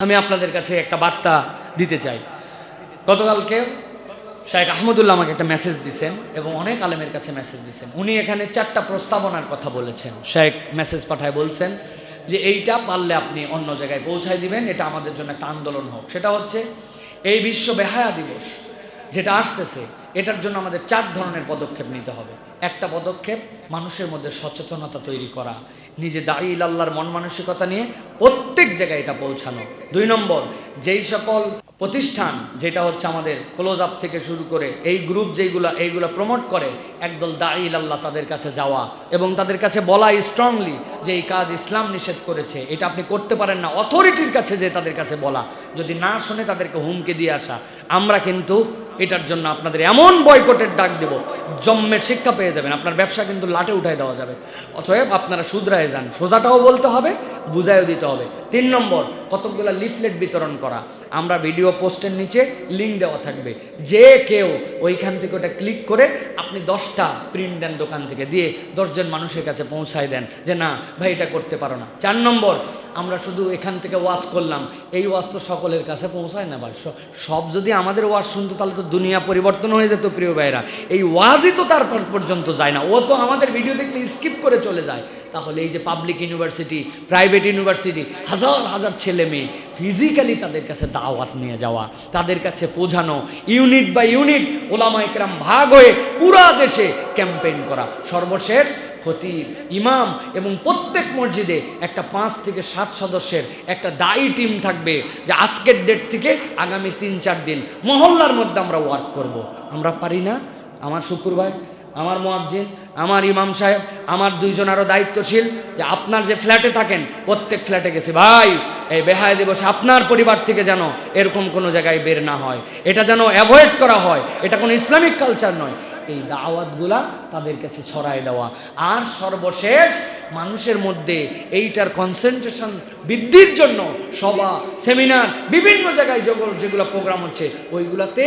আমি আপনাদের কাছে একটা বার্তা দিতে চাই। গতকালকে শাহেখ আহমদুল্লাহ আমাকে একটা মেসেজ দিছেন এবং অনেক আলেমের কাছে মেসেজ দিছেন। উনি এখানে চারটা প্রস্তাবনার কথা বলেছেন। শাহেখ মেসেজ পাঠায় বলছেন যে, এইটা পারলে আপনি অন্য জায়গায় পৌঁছায় দিবেন। এটা আমাদের জন্য একটা আন্দোলন হোক। সেটা হচ্ছে, এই বিশ্ব বেহায়া দিবস যেটা আসতেছে, এটার জন্য আমাদের চার ধরনের পদক্ষেপ নিতে হবে। একটা পদক্ষেপ, মানুষের মধ্যে সচেতনতা তৈরি করা, নিজে দাঁড়িয়ে আল্লাহর মন মানসিকতা নিয়ে প্রত্যেক জায়গায় এটা পৌঁছানো। দুই নম্বর, যেই সকল প্রতিষ্ঠান, যেটা হচ্ছে আমাদের ক্লোজ আপ থেকে শুরু করে, এই গ্রুপ যেইগুলো, এইগুলো প্রমোট করে, একদল দাঁড়িয়ে আল্লাহ তাদের কাছে যাওয়া এবং তাদের কাছে বলা স্ট্রংলি যে এই কাজ ইসলাম নিষেধ করেছে, এটা আপনি করতে পারেন না। অথরিটির কাছে যে তাদের কাছে বলা। যদি না শুনে তাদেরকে হুমকে দিয়ে আসা, আমরা কিন্তু এটার জন্য আপনাদের এমন বয়কটের ডাক দেব জম্মের শিক্ষা পেয়ে যাবেন, আপনার ব্যবসা কিন্তু লাটে উঠায় দেওয়া যাবে। অতএব আপনারা শুধরায় যান, সোজাটাও বলতে হবে, বুঝাইও দিতে হবে। তিন নম্বর, কতকগুলো লিফলেট বিতরণ করা। আমরা ভিডিও পোস্টের নিচে লিঙ্ক দেওয়া থাকবে। যে কেউ ওইখান থেকে ওটা ক্লিক করে আপনি দশটা প্রিন্ট দেন দোকান থেকে, দিয়ে দশজন মানুষের কাছে পৌঁছায় দেন যে, না, ভাই, এটা করতে পারো না। চার নম্বর, আমরা শুধু এখান থেকে ওয়াশ করলাম। এই ওয়াশ তো সকলের কাছে পৌঁছায় না ভাই। সব যদি আমাদের ওয়াজ শুনতো, তাহলে তো দুনিয়া পরিবর্তন হয়ে যেত, প্রিয় ভাইরা এই ওয়াজই তো তারপর পর্যন্ত যায় না। ও তো আমাদের ভিডিও দেখলে স্কিপ করে চলে যায়। তাহলে এই যে পাবলিক ইউনিভার্সিটি প্রাইভেট ইউনিভার্সিটি হাজার হাজার ছেলে মেয়ে ফিজিক্যালি তাদের কাছে দাওয়াত নিয়ে যাওয়া, তাদের কাছে পৌঁছানো ইউনিট বাই ইউনিট ওলামা একরাম ভাগ হয়ে পুরা দেশে ক্যাম্পেইন করা সর্বশেষ খতিব ইমাম এবং প্রত্যেক মসজিদে একটা পাঁচ থেকে সাত সদস্যের একটা দায়ী টিম থাকবে যে আজকের ডেট থেকে আগামী তিন চার দিন মহল্লার মধ্যে আমরা ওয়ার্ক করব। আমরা পারি না আমার শুক্রবার আমার মোয়াজ্জিন, আমার ইমাম সাহেব, আমার দুইজন আরও দায়িত্বশীল যে আপনার যে ফ্ল্যাটে থাকেন, প্রত্যেক ফ্ল্যাটে গেছে। ভাই, এই বেহায় দিবস আপনার পরিবার থেকে যেন এরকম কোনো জায়গায় বের না হয়। এটা যেন অ্যাভয়েড করা হয়। এটা কোনো ইসলামিক কালচার নয়। এই দাওয়াতগুলা তাদের কাছে ছড়ায় দেওয়া। আর সর্বশেষ মানুষের মধ্যে এইটার কনসেন্ট্রেশন বৃদ্ধির জন্য সভা সেমিনার বিভিন্ন জায়গায় যেগুলো যেগুলো প্রোগ্রাম হচ্ছে, ওইগুলাতে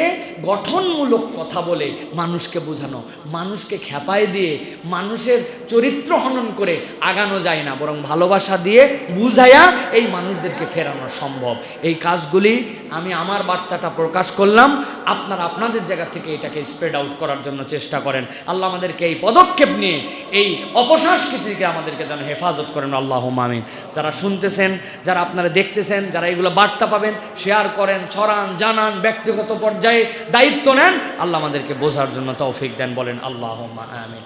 গঠনমূলক কথা বলে মানুষকে বোঝানো, মানুষকে খেপায় দিয়ে মানুষের চরিত্র হনন করে আগানো যায় না, বরং ভালোবাসা দিয়ে বুঝাইয়া এই মানুষদেরকে ফেরানো সম্ভব। এই কাজগুলি আমি আমার বার্তাটা প্রকাশ করলাম। আপনারা আপনাদের জায়গা থেকে এটাকে স্প্রেড আউট করার জন্য চেষ্টা করেন। আল্লাহ আমাদেরকে এই পদক্ষেপ নিয়ে এই অপসংস্কৃতিকে আমাদেরকে যেন হেফাজত করেন। আল্লাহ মামিন যারা শুনতেছেন, যারা আপনারা দেখতেছেন, যারা এগুলো বার্তা পাবেন, শেয়ার করেন, ছড়ান, জানান, ব্যক্তিগত পর্যায়ে দায়িত্ব নেন, আল্লাহ আমাদেরকে বোঝার জন্য তৌফিক দেন বলেন। আল্লাহ আমিন।